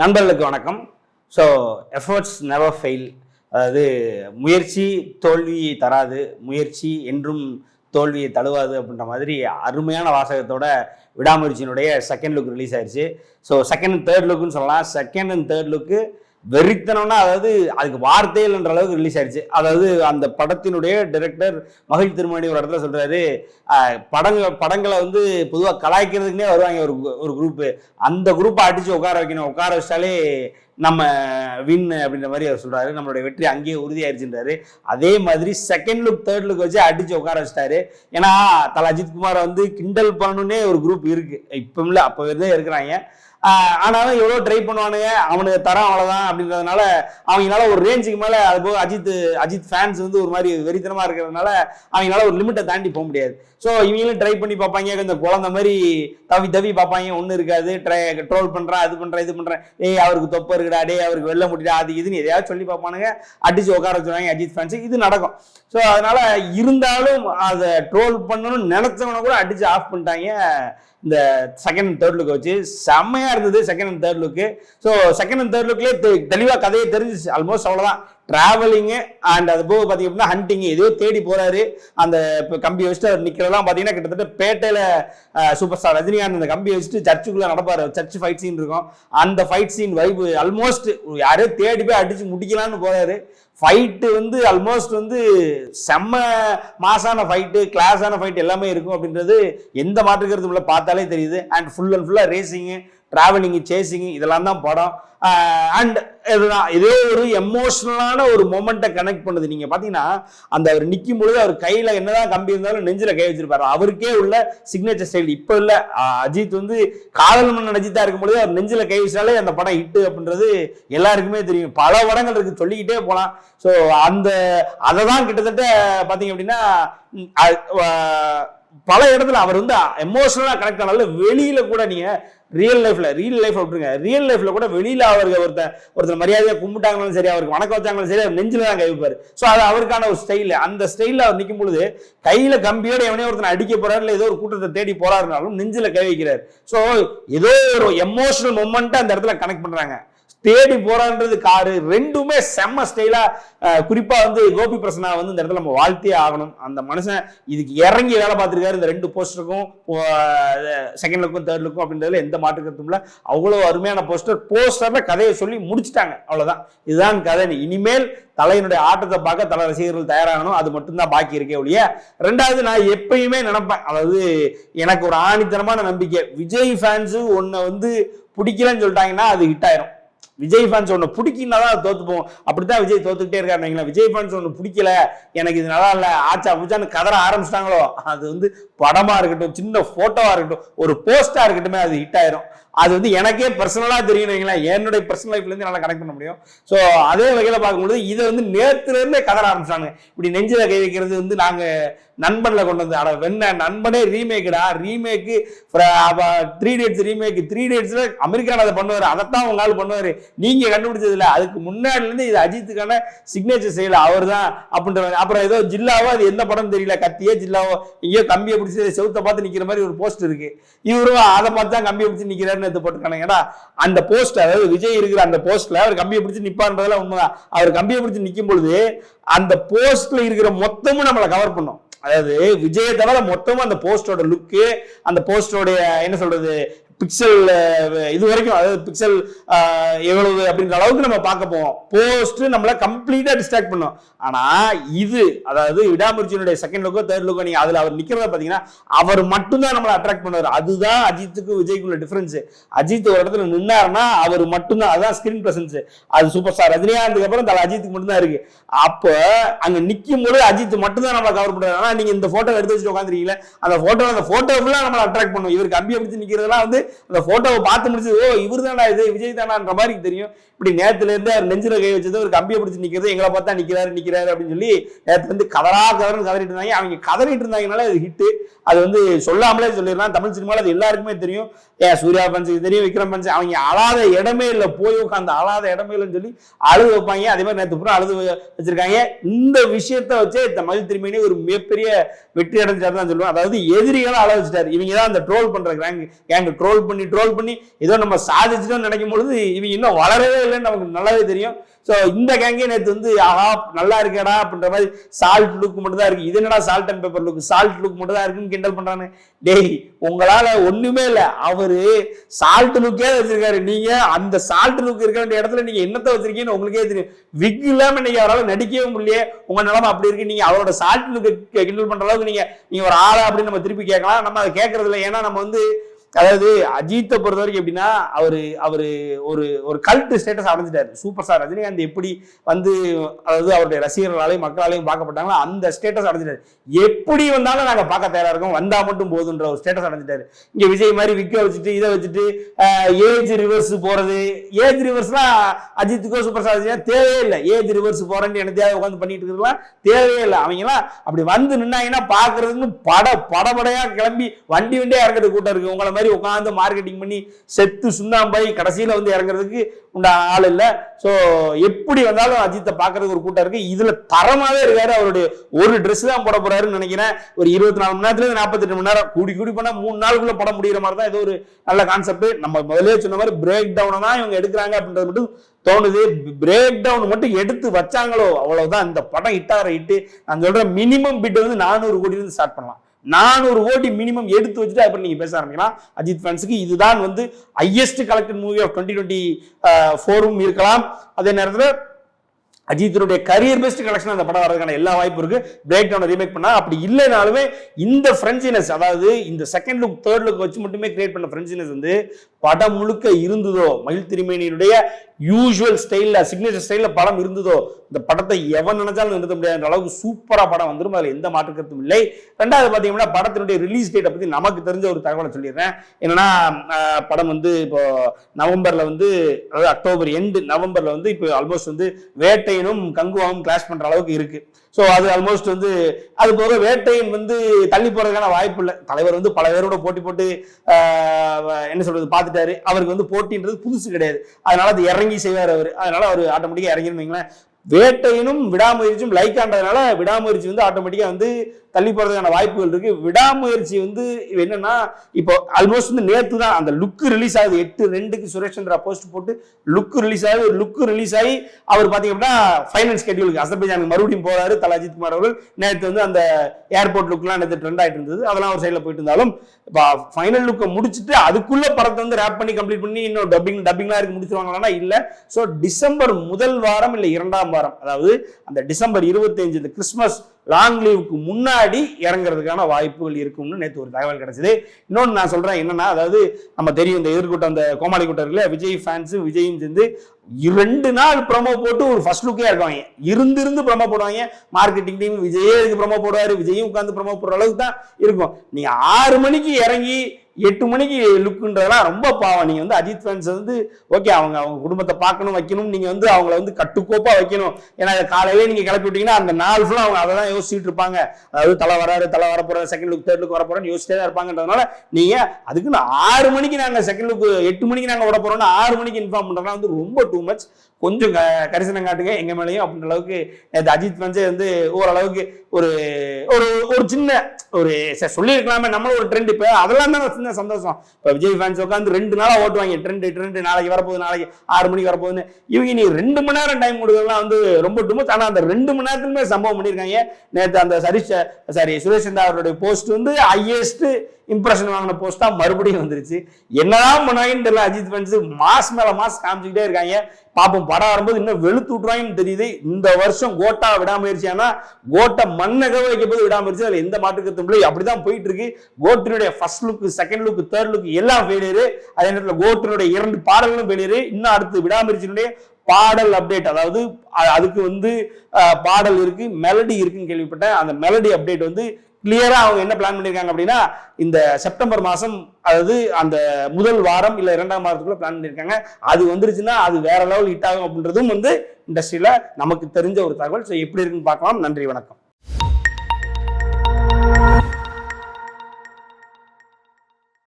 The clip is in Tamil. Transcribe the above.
நண்பர்களுக்கு வணக்கம். ஸோ எஃபர்ட்ஸ் நெவர் ஃபெயில் அதாவது முயற்சி தோல்வியை தராது. முயற்சி என்றும் தோல்வியை தழுவாது அப்படின்ற மாதிரி அருமையான வாசகத்தோட விடாமுயற்சியினுடைய செகண்ட் லுக் ரிலீஸ் ஆயிடுச்சு ஸோ செகண்ட் அண்ட் தேர்ட் லுக்குன்னு சொல்லலாம். செகண்ட் அண்ட் தேர்ட் லுக்கு வெறித்தனம்னா அதாவது அதுக்கு வார்த்தையே இல்லைன்ற அளவுக்கு ரிலீஸ் ஆயிடுச்சு. அதாவது அந்த படத்தினுடைய டைரக்டர் மகிழ் திருமணி ஒரு இடத்துல சொல்றாரு படங்கள் படங்களை வந்து பொதுவாக கலாய்க்கிறதுக்குனே வருவாங்க ஒரு ஒரு குரூப்பு அந்த குரூப்பை அடிச்சு உட்கார வைக்கணும். உட்கார வச்சாலே நம்ம வின் அப்படின்ற மாதிரி அவர் சொல்றாரு. நம்மளுடைய வெற்றி அங்கேயே உறுதியாயிருச்சுன்றாரு. அதே மாதிரி செகண்ட் லுக் தேர்ட் லுக் வச்சு அடிச்சு உட்கார வச்சிட்டாரு. ஏன்னா தல அஜித் குமாரை வந்து கிண்டல் பண்ணணுன்னே ஒரு குரூப் இருக்கு. இப்போ இல்லை அப்போ இருந்தே இருக்கிறாங்க. ஆனாலும் எவ்வளோ ட்ரை பண்ணுவானுங்க அவனுக்கு தரம் அவ்வளோதான் அப்படின்றதுனால அவங்களால ஒரு ரேஞ்சுக்கு மேலே அது போக அஜித் அஜித் ஃபேன்ஸ் வந்து ஒரு மாதிரி வெறித்தனமாக இருக்கிறதுனால அவங்களால ஒரு லிமிட்டை தாண்டி போக முடியாது. ஸோ இவங்களும் ட்ரை பண்ணி பார்ப்பாங்க. கொஞ்சம் குழந்த மாதிரி தவி தவி பார்ப்பாங்க. ஒன்றும் இருக்காது. ட்ரை ட்ரோல் பண்ணுறான் அது பண்ணுறேன் இது பண்ணுறேன் ஏய் அவருக்கு தொப்பை இருக்குடா டேய் அவருக்கு வெளில முடியா அது இதுன்னு எதையாவது சொல்லி பார்ப்பானுங்க. அடிச்சு உட்கார வச்சுருவாங்க அஜித் ஃபேன்ஸு இது நடக்கும். ஸோ அதனால இருந்தாலும் அதை ட்ரோல் பண்ணணும்னு நினச்சவனை கூட அடிச்சு ஆஃப் பண்ணிட்டாங்க. இந்த செகண்ட் அண்ட் தேர்ட் லுக் வச்சு செம்மையா இருந்தது second and third look so second and third லுக்லேயே தெளிவாக கதையை தெரிஞ்சிச்சு. ஆல்மோஸ்ட் அவ்வளோதான் டிராவலிங்கு அண்ட் அது போக பார்த்தீங்க அப்படின்னா ஹண்டிங் எதோ தேடி போறாரு. அந்த இப்போ கம்பி வச்சுட்டு அவர் நிற்கிறதெல்லாம் பார்த்தீங்கன்னா கிட்டத்தட்ட பேட்டையில் சூப்பர் ஸ்டார் ரஜினிகாந்த் அந்த கம்பி வச்சுட்டு சர்ச்சுக்குள்ளே நடப்பார். சர்ச் ஃபைட் சீன் இருக்கும். அந்த ஃபைட் சீன் வைப்பு ஆல்மோஸ்ட் யாரையோ தேடி போய் அடிச்சு முடிக்கலான்னு போறாரு. ஃபைட்டு வந்து ஆல்மோஸ்ட் வந்து செம்ம மாசான ஃபைட்டு கிளாஸான ஃபைட் எல்லாமே இருக்கும் அப்படின்றது எந்த மாற்றுக்கிறது உள்ள பார்த்தாலே தெரியுது. அண்ட் ஃபுல் அண்ட் ஃபுல்லாக ரேசிங்கு டிராவலிங்கு சேசிங்கு இதெல்லாம் தான் படம். அண்ட் இதுதான் இதே ஒரு எமோஷ்னலான ஒரு மொமெண்ட்டை கனெக்ட் பண்ணுது. நீங்கள் பார்த்தீங்கன்னா அந்த அவர் நிற்கும் பொழுது அவர் கையில் என்னதான் கம்பி இருந்தாலும் நெஞ்சில் கை வச்சிருப்பாரு. அவருக்கே உள்ள சிக்னேச்சர் ஸ்டைல் இப்போ இல்லை அஜித் வந்து காதல் மன்னன் அஜித்தா இருக்கும் பொழுது அவர் நெஞ்சில் கை வச்சாலே அந்த படம் ஹிட்டு அப்படின்றது எல்லாருக்குமே தெரியும். பல படங்கள் இருக்கு சொல்லிக்கிட்டே போகலாம் ஸோ அந்த அதை தான் கிட்டத்தட்ட பார்த்தீங்க அப்படின்னா பல இடத்துல அவர் வந்து எமோஷனலாக கனெக்ட் ஆனாலும் வெளியில் கூட நீங்கள் ரியல் லைஃப்ல ரியல் லைஃப் விட்டுருங்க. ரியல் லைஃப்ல கூட வெளியில அவருக்கு ஒருத்தர் ஒருத்தர் மரியாதையாக கும்பிட்டாங்களும் சரி அவருக்கு வணக்கம் வச்சாங்களும் சரி அவர் நெஞ்சில் தான் கை ஸோ அது அவருக்கான ஒரு ஸ்டைல் அந்த ஸ்டைலில் அவர் நிற்கும் பொழுது கையில் கம்பியோட எவனே ஒருத்தனை அடிக்க போறாரு இல்லை ஏதோ ஒரு கூட்டத்தை தேடி போறாருனாலும் நெஞ்சில் கை வைக்கிறார். ஸோ ஏதோ ஒரு எமோஷனல் மூமெண்ட்டை அந்த இடத்துல கனெக்ட் பண்ணுறாங்க தேடி போறான்றது காரு. ரெண்டுமே செம்ம ஸ்டைலா குறிப்பா வந்து கோபி பிரசன்னா வந்து இந்த இடத்துல நம்ம வாழ்த்தே ஆகணும். அந்த மனுஷன் இதுக்கு இறங்கி வேலை பார்த்துருக்காரு. இந்த ரெண்டு போஸ்டருக்கும் செகண்ட் லுக்கும் தேர்ட் லுக்கும் அப்படின்றதுல எந்த மாற்று கருத்தும் இல்லை. அவ்வளோ அருமையான போஸ்டர் போஸ்டர்ல கதையை சொல்லி முடிச்சிட்டாங்க. அவ்வளோதான் இதுதான் கதை. இனிமேல் தலையினுடைய ஆட்டத்தை பார்க்க தலை ரசிகர்கள் தயாராகணும். அது மட்டும்தான் பாக்கி இருக்கே ஒழிய ரெண்டாவது நான் எப்பயுமே நினைப்பேன். அதாவது எனக்கு ஒரு ஆணித்தனமான நம்பிக்கை. விஜய் ஃபேன்ஸு ஒன்றை வந்து பிடிக்கலன்னு சொல்லிட்டாங்கன்னா அது ஹிட் ஆயிரும். விஜய் ஃபேன்ஸ் ஒன்று பிடிக்கினா தான் தோத்து போவோம் அப்படித்தான் விஜய் தோத்துக்கிட்டே இருக்காருங்களா விஜய் ஃபேன்ஸ் ஒன்று பிடிக்கல. எனக்கு இது நல்லா இல்லை. ஆச்சா பூச்சான்னு கதற ஆரம்பிச்சிட்டாங்களோ? அது வந்து படமா இருக்கட்டும் சின்ன போட்டோவா இருக்கட்டும் ஒரு போஸ்டா இருக்கட்டுமே அது ஹிட் ஆயிரும். அது வந்து எனக்கே பர்சனலாக தெரியும் வைங்களேன். என்னுடைய பர்சனல் லைஃப்லேருந்து நல்லா கனெக்ட் பண்ண முடியும். ஸோ அதே வகையில் பார்க்கும்பொழுது இதை வந்து நேற்றுலேருந்தே கதற ஆரம்பிச்சாங்க இப்படி நெஞ்சில் கை வைக்கிறது வந்து நாங்கள் நண்பனில் கொண்டு வந்து ஆனால் வெண்ண நண்பனே ரீமேக்குடா remake three dates remake three டேட்ஸில் அமெரிக்காவில் அதை பண்ணுவார். அதைத்தான் உங்க ஆள் பண்ணுவார். நீங்கள் கண்டுபிடிச்சது இல்லை. அதுக்கு முன்னாடிலேருந்து இது அஜித்துக்கான சிக்னேச்சர் செய்யலை அவர் தான் அப்படின்ற அப்புறம் ஏதோ ஜில்லாவோ அது எந்த படம் தெரியல. கத்தியே ஜில்லாவோ எங்கேயோ கம்பியை பிடிச்சி செவுத்த பார்த்து நிற்கிற மாதிரி ஒரு போஸ்ட் இருக்குது இவரும் அதை பார்த்து தான் கம்பியை பிடிச்சி நிற்கிறாரு எடுத்து போட்டுருக்கானுங்கடா அந்த போஸ்ட் அதாவது விஜய் இருக்கிற அந்த போஸ்ட்ல அவர் கம்பியை பிடிச்சி நிப்பான்றதெல்லாம் உண்மைதான். அவர் கம்பியை பிடிச்சி நிக்கும் பொழுது அந்த போஸ்ட்ல இருக்கிற மொத்தமும் நம்மளை கவர் பண்ணும். அதாவது விஜயை தவிர மொத்தமும் அந்த போஸ்டோட லுக்கு அந்த போஸ்டோடைய என்ன சொல்றது பிக்சல் இது வரைக்கும் அதாவது பிக்சல் எவ்வளவு அப்படின்ற அளவுக்கு நம்ம பார்க்க போவோம் போஸ்ட் நம்மள கம்ப்ளீட்டா டிஸ்ட்ராக்ட் பண்ணும். ஆனா இது அதாவது விடாமுயற்சியினுடைய செகண்ட் லுக்கோ தேர்ட் லுக்கோ நீங்க அதுல அவர் நிக்கிறத பாத்தீங்கன்னா அவர் மட்டும்தான் நம்மளை அட்ராக்ட் பண்ணுவார். அதுதான் அஜித்துக்கு விஜய்க்குள்ள டிஃபரன்ஸ் அஜித் ஒரு இடத்துல நின்னாருன்னா அவர் மட்டும்தான் அதான் ஸ்கிரீன் பிரசன்ஸ் அது சூப்பர் ஸ்டார் ரஜினிகாந்துக்கு அப்புறம் தல அஜித்துக்கு மட்டும்தான் இருக்கு. அப்போ அங்க நிக்கும் போது அஜித் மட்டும்தான் நம்மளை கவர் பண்ணுறாரு ஆனா நீங்க இந்த போட்டோ எடுத்து வச்சுட்டு உட்காந்துருக்கீங்களே அந்த போட்டோ அந்த போட்டோ ஃபுல்லா நம்மளை அட்ராக்ட் பண்ணும். இவர் கம்பியை அப்படி நிற்கிறதெல்லாம் வந்து அந்த போட்டோவை பார்த்து முடிச்சு ஓ இவர் தானா இது விஜய் தானான்ற மாதிரி தெரியும். இப்படி நேத்துல இருந்து அவர் நெஞ்சில கை வச்சது ஒரு கம்பியை பிடிச்சி நிக்கிறது எங்களை பார்த்தா நிக்கிறாரு நிக்கிறாரு அப்படின்னு சொல்லி நேத்துல இருந்து கதரா கதறன்னு கதறிட்டு இருந்தாங்க. அவங்க கதறிட்டு இருந்தாங்கனால அது ஹிட்டு அது வந்து சொல்லாமலே சொல்லிடலாம். தமிழ் சினிமாவில் அது எல்லாருக்குமே தெரியும். ஏன் சூர்யா பஞ்சுக்கு தெரியும் விக்ரம் பஞ்சு அவங்க அழாத இடமே இல்லை போய் உட்காந்து அழாத இடமே இல்லைன்னு சொல்லி அழுது வைப்பாங்க. அதே மாதிரி நேற்று பூரா அழுது வச்சிருக்காங்க. இந்த விஷயத்த வச்சே தமிழ் திரும்பினே ஒரு மிகப்பெரிய வெற்றி அடைஞ்சார் தான் சொல்லுவேன். அதாவது எதிரிகளும் அழ வச்சுட்டாரு. இவங்க தான் அந்த ட்ரோல் பண்ற கேங் கேங் ட்ரோல் ட்ரோல் பண்ணி ட்ரோல் பண்ணி ஏதோ நம்ம சாதிச்சிட்டோம்னு நினைக்கும் பொழுது இவங்க இன்னும் வளரவே இல்லைன்னு நமக்கு நல்லாவே தெரியும். ஸோ இந்த கேங்கே நேற்று வந்து ஆஹா நல்லா இருக்கேடா அப்படின்ற மாதிரி சால்ட் லுக் மட்டும் தான் இருக்கு. இது என்னடா salt and pepper look salt look மட்டும் தான் இருக்குன்னு கிண்டல் பண்றானு. டேய் உங்களால ஒண்ணுமே இல்லை. அவரு சால்ட் லுக்கே வச்சிருக்காரு. நீங்க அந்த சால்ட் லுக் இருக்க வேண்டிய இடத்துல நீங்க என்னத்தை வச்சிருக்கீங்கன்னு உங்களுக்கே தெரியும். விக் இல்லாம நீங்க அவரால் நடிக்கவே முடியலையே. உங்க நிலமை அப்படி இருக்கு. நீங்க அவரோட சால்ட் லுக் கிண்டல் பண்ற அளவுக்கு நீங்க நீங்க ஒரு ஆளா அப்படின்னு நம்ம திருப்பி கேட்கலாம். நம்ம அதை கேட்கறது இல்லை. ஏன்னா நம்ம வந்து அதாவது அஜித்தை பொறுத்த வரைக்கும் எப்படின்னா அவரு அவரு ஒரு ஒரு கல்ட் ஸ்டேட்டஸ் அடைஞ்சிட்டாரு சூப்பர் ஸ்டார் ரஜினிகாந்த் எப்படி வந்து அதாவது அவருடைய ரசிகர்களாலையும் மக்களாலையும் பார்க்கப்பட்டாங்களோ அந்த ஸ்டேட்டஸ் அடைஞ்சிட்டாரு எப்படி வந்தாலும் நாங்கள் பார்க்க தயாராக இருக்கோம். வந்தா மட்டும் போதுன்ற ஒரு ஸ்டேட்டஸ் அடைஞ்சிட்டாரு இங்கே விஜய் மாதிரி விக்க வச்சுட்டு இதை வச்சுட்டு ஏஜ் ரிவர்ஸ் போறது. ஏஜ் ரிவர்ஸ்லாம் அஜித்துக்கோ சூப்பர் ஸ்டார் ரஜினிகாந்த் தேவையே இல்லை. ஏஜ் ரிவர்ஸ் போறேன்னு எனக்கு உட்காந்து பண்ணிட்டு இருக்கலாம். தேவையே இல்லை. அவங்கலாம் அப்படி வந்து நின்னாங்கன்னா பாக்குறதுக்கு பட படபடையா கிளம்பி வண்டி வண்டியா இறக்கிறது கூட்டம் இருக்கு. உங்களை மாதிரி உட்காந்து மார்க்கெட்டிங் பண்ணி செத்து சுண்ணாம்பாய் கடைசியில வந்து இறங்குறதுக்கு உண்ட ஆள் இல்லை. ஸோ எப்படி வந்தாலும் அஜித்தை பார்க்கறதுக்கு ஒரு கூட்டம் இருக்கு. இதுல தரமாவே இருக்காரு அவருடைய ஒரு ட்ரெஸ் தான் போட போறாருன்னு நினைக்கிறேன். ஒரு இருபத்தி நாலு மணி நேரத்துல இருந்து நாற்பத்தெட்டு மணி நேரம் கூடி கூடி போனா மூணு நாளுக்குள்ள படம் முடிகிற மாதிரி தான் ஏதோ ஒரு நல்ல கான்செப்ட் நம்ம முதலே சொன்ன மாதிரி பிரேக் டவுனை தான் இவங்க எடுக்கிறாங்க அப்படின்றது மட்டும் தோணுது. பிரேக் டவுன் மட்டும் எடுத்து வச்சாங்களோ அவ்வளவுதான். இந்த படம் ஹிட்டாகிற ஹிட்டு நான் சொல்றேன் மினிமம் பிட் வந்து நானூறு கோடி ஸ்டார்ட் பண்ணலாம். நானூறு ஓட்டி மினிமம் எடுத்து வச்சுட்டு அப்புறம் நீங்க பேச ஆரம்பிக்கலாம்? அஜித் ஃபேன்ஸுக்கு இதுதான் வந்து highest collected movie of twenty twenty ஃபோரும் இருக்கலாம். அதே நேரத்தில் அஜித்தினுடைய கரியர் பெஸ்ட் கலெக்ஷன் அந்த படம் வரதுக்கான எல்லா வாய்ப்பு இருக்கு. பிரேக் டவுன் ரீமேக் பண்ணா அப்படி இல்லைனாலுமே இந்த ஃப்ரெண்ட்ஸினஸ் அதாவது இந்த செகண்ட் லுக் தேர்ட் லுக் வச்சு மட்டுமே கிரியேட் பண்ண ஃப்ரெண்ட்ஸினஸ் வந்து படம் முழுக்க இருந்ததோ மயில் திருமேனியினுடைய யூஸ்வல் ஸ்டைலில் சிக்னேச்சர் ஸ்டைலில் படம் இருந்ததோ இந்த படத்தை எவன் நினைச்சாலும் நிறுத்த முடியாத அளவுக்கு சூப்பராக படம் வந்துடும் அதில் எந்த மாற்று கருத்தும் இல்லை. ரெண்டாவது பார்த்தீங்கன்னா படத்தினுடைய ரிலீஸ் டேட்டை பற்றி நமக்கு தெரிஞ்ச ஒரு தகவலை சொல்லிடுறேன். என்னன்னா படம் வந்து இப்போ நவம்பரில் வந்து அதாவது அக்டோபர் எண்டு நவம்பரில் வந்து இப்போ ஆல்மோஸ்ட் வந்து வேட்டையனும் கங்குவாவும் கிளாஷ் பண்ணுற அளவுக்கு இருக்குது ஸோ அது ஆல்மோஸ்ட் வந்து அது போக வேட்டையின் வந்து தள்ளி போகிறதுக்கான வாய்ப்பு இல்லை. தலைவர் வந்து பல பேரோட போட்டி போட்டு என்ன சொல்றது பார்த்துட்டாரு. அவருக்கு வந்து போட்டின்றது புதுசு கிடையாது. அதனால அது இறங்கி செய்வார் அவர். அதனால அவர் ஆட்டோமேட்டிக்காக இறங்கின்னு வைங்களேன். வேட்டையினும் விடாமுயற்சியும் லைக் ஆண்டதுனால விடாமுயற்சி வந்து ஆட்டோமேட்டிக்காக வந்து தள்ளி போகிறதுக்கான வாய்ப்புகள் இருக்கு. விடாமுயற்சி வந்து என்னன்னா இப்போ ஆல்மோஸ்ட் வந்து நேற்று தான் அந்த லுக் ரிலீஸ் ஆகுது. எட்டு ரெண்டுக்கு சுரேஷ் சந்திரா போஸ்ட் போட்டு லுக்கு ரிலீஸ் ஆகி ஒரு லுக்கு ரிலீஸ் ஆகி அவர் பார்த்தீங்க அப்படின்னா ஃபைனல் ஸ்கெடியூலுக்கு அசர்பைஜானுக்கு மறுபடியும் போறாரு. தல அஜித் குமார் அவர்கள். நேற்று வந்து அந்த ஏர்போர்ட் லுக்லாம் நேற்று ட்ரெண்ட் ஆகிட்டு இருந்தது. அதெல்லாம் ஒரு சைடில் போயிட்டு இருந்தாலும் இப்போ ஃபைனல் லுக்கை முடிச்சுட்டு அதுக்குள்ள படத்தை வந்து ரேப் பண்ணி கம்ப்ளீட் பண்ணி இன்னும் டப்பிங் டப்பிங்லாம் இருக்கு முடிச்சிருவாங்களான்னா இல்லை. ஸோ டிசம்பர் முதல் வாரம் இல்லை இரண்டாம் வாரம் அதாவது அந்த டிசம்பர் இருபத்தஞ்சு இந்த கிறிஸ்மஸ் லாங் லீவுக்கு முன்னாடி இறங்குறதுக்கான வாய்ப்புகள் இருக்கும்னு நேற்று ஒரு தகவல் கிடைச்சது. இன்னொன்று நான் சொல்கிறேன் என்னன்னா அதாவது நம்ம தெரியும் இந்த எதிர்கூட்டம் அந்த கோமாளி கூட்டம் இருக்குல்ல விஜய் ஃபேன்ஸும் விஜயும் சேர்ந்து ரெண்டு நாள் ப்ரமோ போட்டு ஒரு ஃபர்ஸ்ட் லுக்கே இருக்காங்க இருந்து இருந்து ப்ரமோ போடுவாங்க. மார்க்கெட்டிங் டீம் விஜயே இதுக்கு ப்ரமோ போடுவார் விஜயும் உட்காந்து ப்ரோமோ போடுற அளவுக்கு தான் இருக்கும். நீங்கள் ஆறு மணிக்கு இறங்கி எட்டு மணிக்கு லுக்குன்றதெல்லாம் ரொம்ப பாவம். நீங்க வந்து அஜித் ஃபேன்ஸ் வந்து ஓகே அவங்க அவங்க குடும்பத்தை பார்க்கணும் வைக்கணும். நீங்க வந்து அவங்கள வந்து கட்டுக்கோப்பா வைக்கணும். ஏன்னா காலையிலே நீங்க கிளப்பி விட்டீங்கன்னா அந்த நாள் ஃபுல்லாக அவங்க அதை தான் யோசிச்சுட்டு இருப்பாங்க. அதாவது தலை வராரு தலை வர போகிற செகண்ட் லுக் தேர்ட் லுக் வர போறேன்னு யோசிச்சிட்டே தான் இருப்பாங்கன்றதுனால நீங்க அதுக்குன்னு ஆறு மணிக்கு நாங்க செகண்ட் லுக் எட்டு மணிக்கு நாங்க விட போறோம்னா ஆறு மணிக்கு இன்ஃபார்ம் பண்றோம்னா வந்து ரொம்ப டூ மச் கொஞ்சம் க- கரிசனம் காட்டுங்க. எங்க மேலேயும் அப்படின்ற அளவுக்கு நேற்று அஜித் ஃபேன்ஸே வந்து ஓரளவுக்கு ஒரு ஒரு ஒரு சின்ன ஒரு சொல்லியிருக்கலாமே நம்மளும் ஒரு ட்ரெண்ட் இப்போ. அதெல்லாம் தான் சின்ன சந்தோஷம். இப்போ விஜய் ஃபேன்ஸ் உட்காந்து ரெண்டு நாளா ஓட்டுவாங்க ட்ரெண்ட் ட்ரெண்டு நாளைக்கு வரப்போகுது நாளைக்கு ஆறு மணிக்கு வரப்போகுதுன்னு. இவங்க நீ ரெண்டு மணி நேரம் டைம் கொடுக்கலாம் வந்து ரொம்ப டுமச் ஆனால் அந்த ரெண்டு மணி நேரத்துக்குமே சம்பவம் பண்ணியிருக்காங்க. நேற்று அந்த சரிஷ சாரி சுரேஷ் சந்தா அவருடைய போஸ்ட் வந்து ஹையஸ்ட்டு இம்ப்ரெஷன் வாங்கின போஸ்ட் தான் மறுபடியும் வந்துருச்சு. என்னதான் பண்ணாங்கன்னு தெரியல அஜித் ஃபேன்ஸ் மாஸ் மேல மாஸ் காமிச்சுக்கிட்டே இருக்காங்க. பாப்போம் படம் வரும்போது இன்னும் வெளுத்து விட்டுருவாங்கன்னு தெரியுது. இந்த வருஷம் கோட்டா விடாமுயற்சியானா கோட்டை மண்ணக வைக்க போது விடாமுயற்சி அதுல எந்த மாற்றுக்கத்தும் இல்லை. அப்படிதான் போயிட்டு இருக்கு கோட்டினுடைய first look second look third look எல்லாம் ஃபெயிலியரு அதே நேரத்தில் கோட்டினுடைய இரண்டு பாடல்களும் ஃபெயிலியரு இன்னும் அடுத்து விடாமுயற்சியினுடைய பாடல் அப்டேட் அதாவது அதுக்கு வந்து பாடல் இருக்கு மெலடி இருக்குன்னு கேள்விப்பட்டேன். அந்த மெலடி அப்டேட் வந்து கிளியராக அவங்க என்ன பிளான் பண்ணியிருக்காங்க அப்படின்னா இந்த செப்டம்பர் மாதம் அதாவது அந்த முதல் வாரம் இல்லை இரண்டாம் வாரத்துக்குள்ளே பிளான் பண்ணியிருக்காங்க அது வந்துருச்சுன்னா அது வேற லெவல் ஹிட் ஆகும் அப்படின்றதும் வந்து இண்டஸ்ட்ரியில் நமக்கு தெரிஞ்ச ஒரு தகவல். ஸோ எப்படி இருக்குன்னு பார்க்கலாம். நன்றி வணக்கம்.